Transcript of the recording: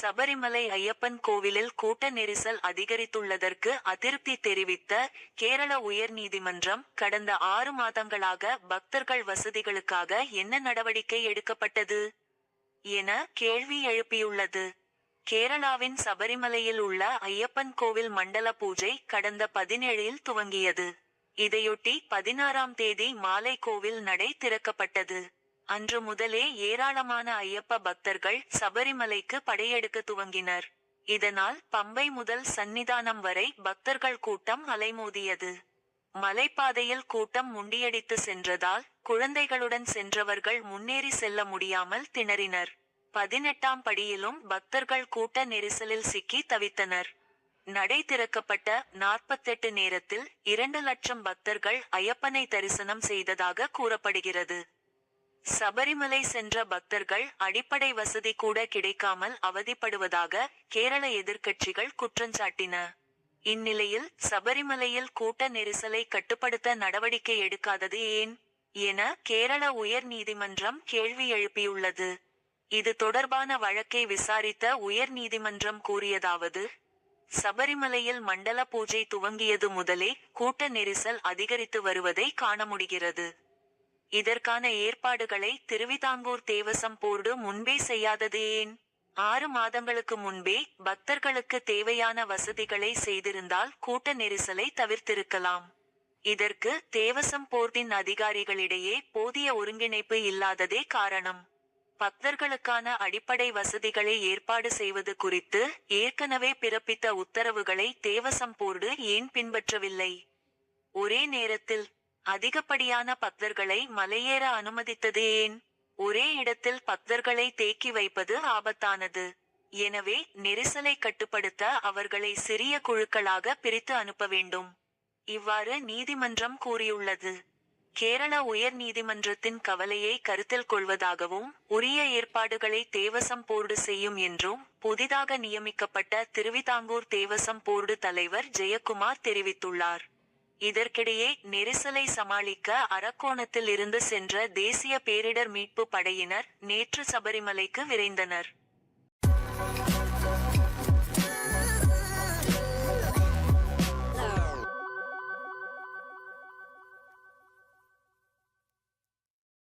சபரிமலை ஐயப்பன் கோவிலில் கூட்ட நெரிசல் அதிகரித்துள்ளதற்கு அதிருப்தி தெரிவித்த கேரள உயர்நீதிமன்றம் கடந்த ஆறு மாதங்களாக பக்தர்கள் வசதிகளுக்காக என்ன நடவடிக்கை எடுக்கப்பட்டது என கேள்வி எழுப்பியுள்ளது. கேரளாவின் சபரிமலையில் உள்ள ஐயப்பன் கோவில் மண்டல பூஜை கடந்த பதினேழில் துவங்கியது. இதையொட்டி பதினாறாம் தேதி மாலை கோவில் நடை திறக்கப்பட்டது. அன்று முதலே ஏராளமான ஐயப்ப பக்தர்கள் சபரிமலைக்கு படையெடுக்க துவங்கினர். இதனால் பம்பை முதல் சன்னிதானம் வரை பக்தர்கள் கூட்டம் அலைமோதியது. மலைப்பாதையில் கூட்டம் முண்டியடித்து சென்றதால் குழந்தைகளுடன் சென்றவர்கள் முன்னேறி செல்ல முடியாமல் திணறினர். பதினெட்டாம் படியிலும் பக்தர்கள் கூட்ட நெரிசலில் சிக்கி தவித்தனர். நடை திறக்கப்பட்ட நாற்பத்தெட்டு நேரத்தில் இரண்டு லட்சம் பக்தர்கள் ஐயப்பனை தரிசனம் செய்ததாக கூறப்படுகிறது. சபரிமலை சென்ற பக்தர்கள் அடிப்படை வசதி கூட கிடைக்காமல் அவதிப்படுவதாக கேரள எதிர்க்கட்சிகள் குற்றஞ்சாட்டின இந்நிலையில் சபரிமலையில் கூட்ட நெரிசலை கட்டுப்படுத்த நடவடிக்கை எடுக்காதது ஏன்? என கேரள உயர் நீதிமன்றம் கேள்வி எழுப்பியுள்ளது. இது தொடர்பான வழக்கை விசாரித்த உயர் நீதிமன்றம் கூறியதாவது சபரிமலையில் மண்டல பூஜை துவங்கியது முதலே கூட்ட நெரிசல் அதிகரித்து வருவதை காண முடிகிறது. இதற்கான ஏற்பாடுகளை திருவிதாங்கூர் தேவசம் போர்டு முன்பே செய்யாதது ஏன்? ஆறு மாதங்களுக்கு முன்பே பக்தர்களுக்கு தேவையான வசதிகளை செய்திருந்தால் கூட்ட நெரிசலை தவிர்த்திருக்கலாம். இதற்கு தேவசம் போர்டின் அதிகாரிகளிடையே போதிய ஒருங்கிணைப்பு இல்லாததே காரணம். பக்தர்களுக்கான அடிப்படை வசதிகளை ஏற்பாடு செய்வது குறித்து ஏற்கனவே பிறப்பித்த உத்தரவுகளை தேவசம் போர்டு ஏன் பின்பற்றவில்லை? ஒரே நேரத்தில் அதிகப்படியான பக்தர்களை மலையேற அனுமதித்தது ஏன் ஒரே இடத்தில் பக்தர்களை தேக்கி வைப்பது ஆபத்தானது. எனவே நெரிசலை கட்டுப்படுத்த அவர்களை சிறிய குழுக்களாக பிரித்து அனுப்ப வேண்டும். இவ்வாறு நீதிமன்றம் கூறியுள்ளது. கேரள உயர் நீதிமன்றத்தின் கவலையை கருத்தில் கொள்வதாகவும் உரிய ஏற்பாடுகளை தேவசம் போர்டு செய்யும் என்றும் புதிதாக நியமிக்கப்பட்ட திருவிதாங்கூர் தேவசம் போர்டு தலைவர் ஜெயக்குமார் தெரிவித்துள்ளார். இதற்கிடையே நெரிசலை சமாளிக்க அரக்கோணத்தில் இருந்து சென்ற தேசிய பேரிடர் மீட்பு படையினர் நேற்று சபரிமலைக்கு விரைந்தனர்.